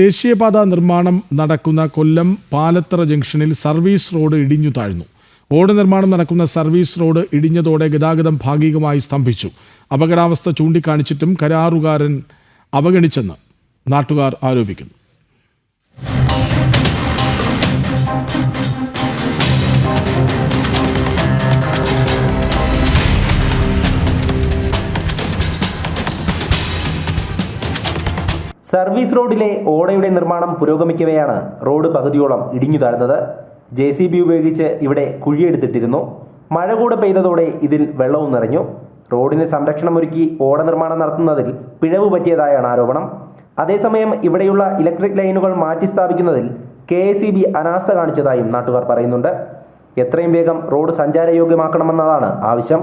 ദേശീയപാത നിർമ്മാണം നടക്കുന്ന കൊല്ലം പാലത്തറ ജംഗ്ഷനിൽ സർവീസ് റോഡ് ഇടിഞ്ഞു താഴ്ന്നു. റോഡ് നിർമ്മാണം നടക്കുന്ന സർവീസ് റോഡ് ഇടിഞ്ഞതോടെ ഗതാഗതം ഭാഗികമായി സ്തംഭിച്ചു. അപകടാവസ്ഥ ചൂണ്ടിക്കാണിച്ചിട്ടും കരാറുകാരൻ അവഗണിച്ചെന്ന് നാട്ടുകാർ ആരോപിക്കുന്നു. സർവീസ് റോഡിലെ ഓടയുടെ നിർമ്മാണം പുരോഗമിക്കവെയാണ് റോഡ് പകുതിയോളം ഇടിഞ്ഞു താഴ്ന്നത്. ജെ സി ബി ഉപയോഗിച്ച് ഇവിടെ കുഴിയെടുത്തിട്ടിരുന്നു. മഴ കൂടെ പെയ്തതോടെ ഇതിൽ വെള്ളവും നിറഞ്ഞു. റോഡിന് സംരക്ഷണമൊരുക്കി ഓട നിർമ്മാണം നടത്തുന്നതിൽ പിഴവ് പറ്റിയതായാണ് ആരോപണം. അതേസമയം ഇവിടെയുള്ള ഇലക്ട്രിക് ലൈനുകൾ മാറ്റി സ്ഥാപിക്കുന്നതിൽ കെ സി ബി അനാസ്ഥ കാണിച്ചതായും നാട്ടുകാർ പറയുന്നുണ്ട്. എത്രയും വേഗം റോഡ് സഞ്ചാരയോഗ്യമാക്കണമെന്നതാണ് ആവശ്യം.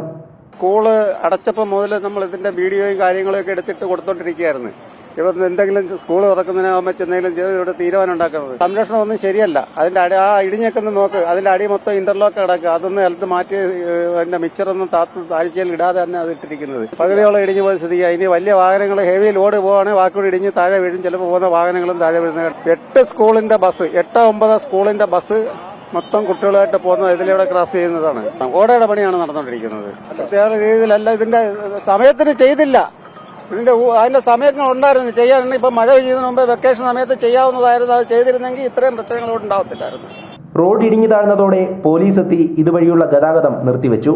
സ്കൂൾ അടച്ചപ്പോൾ മുതൽ നമ്മൾ ഇതിന്റെ വീഡിയോയും കാര്യങ്ങളൊക്കെ എടുത്തിട്ട് കൊടുത്തോണ്ടിരിക്കുകയായിരുന്നു. ഇപ്പം എന്തെങ്കിലും സ്കൂൾ തുറക്കുന്നതിനോ മറ്റെന്തെങ്കിലും ഇവിടെ തീരുമാനം ഉണ്ടാക്കുന്നത് സംരക്ഷണം ഒന്നും ശരിയല്ല. അതിന്റെ അടി ആ ഇടിഞ്ഞക്കന്ന് നോക്ക്. അതിന്റെ അടി മൊത്തം ഇന്റർലോക്ക് കിടക്കുക. അതൊന്നും എടുത്ത് മാറ്റി അതിന്റെ മിക്സറൊന്നും താത്ത് താഴ്ചയിൽ ഇടാതെ തന്നെ അത് ഇട്ടിരിക്കുന്നത്. പകുതിയോളം ഇടിഞ്ഞു പോയ സ്ഥിതിയാ. ഇനി വലിയ വാഹനങ്ങൾ ഹെവി ലോഡ് പോവാണെങ്കിൽ ബാക്കിയോട് ഇടിഞ്ഞ് താഴെ വീഴും. ചിലപ്പോൾ പോകുന്ന വാഹനങ്ങളും താഴെ വീഴുന്ന എട്ട് സ്കൂളിന്റെ ബസ് എട്ട് ഒമ്പത് സ്കൂളിന്റെ ബസ് മൊത്തം കുട്ടികളായിട്ട് പോകുന്ന ഇതിലൂടെ ക്രോസ് ചെയ്യുന്നതാണ്. ഓടയുടെ പണിയാണ് നടന്നുകൊണ്ടിരിക്കുന്നത്. പ്രത്യേക രീതിയിലല്ല ഇതിന്റെ സമയത്തിന് ചെയ്തില്ല. ഇതിന്റെ അതിന്റെ സമയങ്ങൾ ഉണ്ടായിരുന്നു ചെയ്യാനുണ്ട് ഇപ്പൊ മഴ പെയ്യുന്നതിന് മുമ്പ് വെക്കേഷൻ സമയത്ത് ചെയ്യാവുന്നതായിരുന്നു. അത് ചെയ്തിരുന്നെങ്കിൽ ഇത്രയും പ്രശ്നങ്ങളോട് ഉണ്ടാവത്തില്ലായിരുന്നു. റോഡ് ഇടിഞ്ഞു താഴ്ന്നതോടെ പോലീസ് എത്തി ഇതുവഴിയുള്ള ഗതാഗതം നിർത്തിവെച്ചു.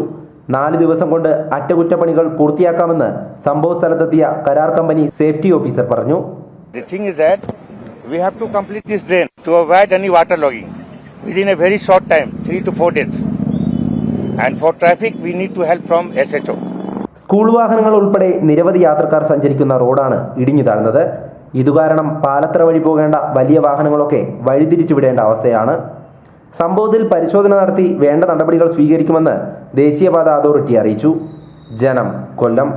നാല് ദിവസം കൊണ്ട് അറ്റകുറ്റപ്പണികൾ പൂർത്തിയാക്കാമെന്ന് സംഭവ സ്ഥലത്തെത്തിയ കരാർ കമ്പനി സേഫ്റ്റി ഓഫീസർ പറഞ്ഞു. The thing is that we have to complete this drain to avoid any water logging within a very short time, three to four days. And for traffic, we need to help from SHO. School വാഹനങ്ങൾ ഉൾപ്പെടെ നിരവധി യാത്രക്കാർ സഞ്ചരിക്കുന്ന റോഡാണ് ഇടിഞ്ഞു താഴ്ന്നത്. ഇതുകാരണം പാലത്തറ വഴി പോകേണ്ട വലിയ വാഹനങ്ങളൊക്കെ വഴിതിരിച്ചു വിടേണ്ട അവസ്ഥയാണ്. സംഭവത്തിൽ പരിശോധന നടത്തി വേണ്ട നടപടികൾ സ്വീകരിക്കുമെന്ന് ദേശീയപാത അതോറിറ്റി അറിയിച്ചു. ജനം കൊല്ലം.